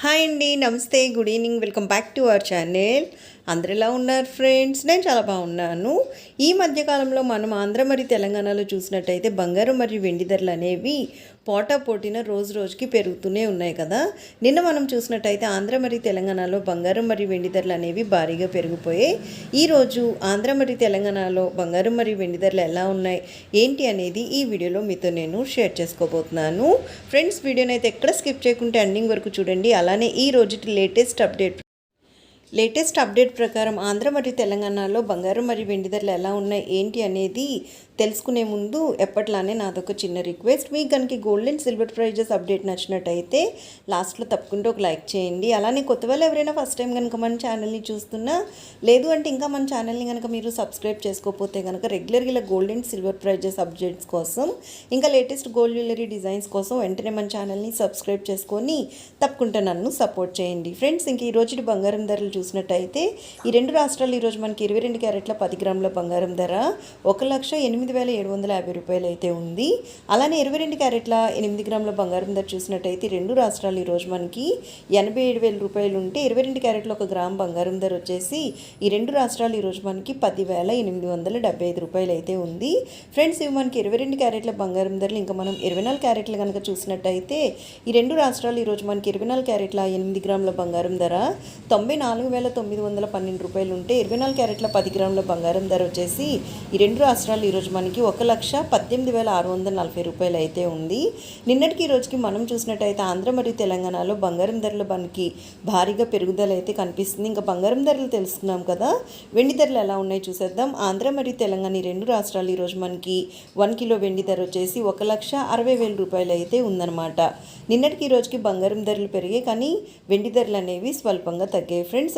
Hi అండి నమస్తే good evening welcome back to our channel అందరు ఎలా ఉన్నారు ఫ్రెండ్స్. నేను చాలా బాగున్నాను. ఈ మధ్యకాలంలో మనం ఆంధ్ర మరియు తెలంగాణలో చూసినట్టయితే బంగారం మరియు వెండి ధరలు అనేవి పోటా పోటీన రోజు రోజుకి పెరుగుతూనే ఉన్నాయి కదా. నిన్న మనం చూసినట్టయితే ఆంధ్ర మరియు తెలంగాణలో బంగారం మరియు వెండి ధరలు అనేవి భారీగా పెరిగిపోయాయి. ఈరోజు ఆంధ్ర మరియు తెలంగాణలో బంగారం మరియు వెండి ధరలు ఎలా ఉన్నాయి? ఏంటి అనేది ఈ వీడియోలో మీతో నేను షేర్ చేసుకోబోతున్నాను. ఫ్రెండ్స్ వీడియోని అయితే ఎక్కడ స్కిప్ చేయకుంటే ఎండింగ్ వరకు చూడండి. అలానే ఈ రోజు లేటెస్ట్ అప్డేట్ లేటెస్ట్ అప్డేట్ ప్రకారం ఆంధ్ర మరియు తెలంగాణలో బంగారం మరియు వెండి ధరలు ఎలా ఉన్నాయి ఏంటి అనేది తెలుసుకునే ముందు ఎప్పట్లానే నాదొక చిన్న రిక్వెస్ట్. మీకు కనుక gold and silver prizes update నచ్చినట్టయితే లాస్ట్లో తప్పకుండా ఒక లైక్ చేయండి. అలానే కొత్త వాళ్ళు ఎవరైనా ఫస్ట్ టైం కనుక మన ఛానల్ని చూస్తున్నా లేదు అంటే ఇంకా మన ఛానల్ని కనుక మీరు సబ్స్క్రైబ్ చేసుకోకపోతే కనుక రెగ్యులర్గా ఇలా gold and silver prizes updates కోసం ఇంకా లేటెస్ట్ గోల్డ్ జ్యువెలరీ డిజైన్స్ కోసం వెంటనే మన ఛానల్ని సబ్స్క్రైబ్ చేసుకొని తప్పకుండా నన్ను సపోర్ట్ చేయండి. ఫ్రెండ్స్ ఇంక ఈ రోజు బంగారం ధరలు చూసినట్టయితే ఈ రెండు రాష్ట్రాలు ఈరోజు మనకి ఇరవై రెండు క్యారెట్ల పది గ్రాముల బంగారం ధర ఒక లక్ష ఎనిమిది వేల ఏడు వందల యాభై రూపాయలు అయితే ఉంది. అలానే ఇరవై రెండు క్యారెట్ల ఎనిమిది గ్రాముల బంగారం ధర చూసినట్టయితే రెండు రాష్ట్రాలు ఈరోజు మనకి ఎనభై ఏడు వేల రూపాయలు ఉంటే ఇరవై రెండు క్యారెట్ల ఒక గ్రామ్ బంగారం ధర వచ్చేసి ఈ రెండు రాష్ట్రాలు ఈరోజు మనకి పదివేల ఎనిమిది వందల డెబ్బై ఐదు రూపాయలు అయితే ఉంది. ఫ్రెండ్స్ ఇవి మనకి ఇరవై రెండు క్యారెట్ల బంగారం ధరలు. ఇంకా మనం ఇరవై నాలుగు క్యారెట్లు కనుక చూసినట్టయితే ఈ రెండు రాష్ట్రాలు ఈరోజు మనకి ఇరవై నాలుగు క్యారెట్ల ఎనిమిది గ్రాముల బంగారం ధర తొంభై నాలుగు వేల తొమ్మిది వందల పన్నెండు రూపాయలు ఉంటే ఇరవై నాలుగు క్యారెట్ల పది గ్రాముల బంగారం ధర వచ్చేసి ఈ రెండు రాష్ట్రాలు ఈరోజు మనకి ఒక లక్ష పద్దెనిమిది వేల ఆరు వందల నలభై రూపాయలు అయితే ఉంది. నిన్నటికి ఈ రోజుకి మనం చూసినట్టయితే ఆంధ్ర మరియు తెలంగాణలో బంగారం ధరలు మనకి భారీగా పెరుగుదల అయితే కనిపిస్తుంది. ఇంకా బంగారం ధరలు తెలుసుకున్నాం కదా వెండి ధరలు ఎలా ఉన్నాయి చూసేద్దాం. ఆంధ్ర మరియు తెలంగాణ ఈ రెండు రాష్ట్రాలు ఈరోజు మనకి వన్ కిలో వెండి ధర వచ్చేసి ఒక లక్ష అరవై వేల రూపాయలు అయితే ఉందన్నమాట. నిన్నటికి ఈ రోజుకి బంగారం ధరలు పెరిగాయి కానీ వెండి ధరలు అనేవి స్వల్పంగా తగ్గాయి. ఫ్రెండ్స్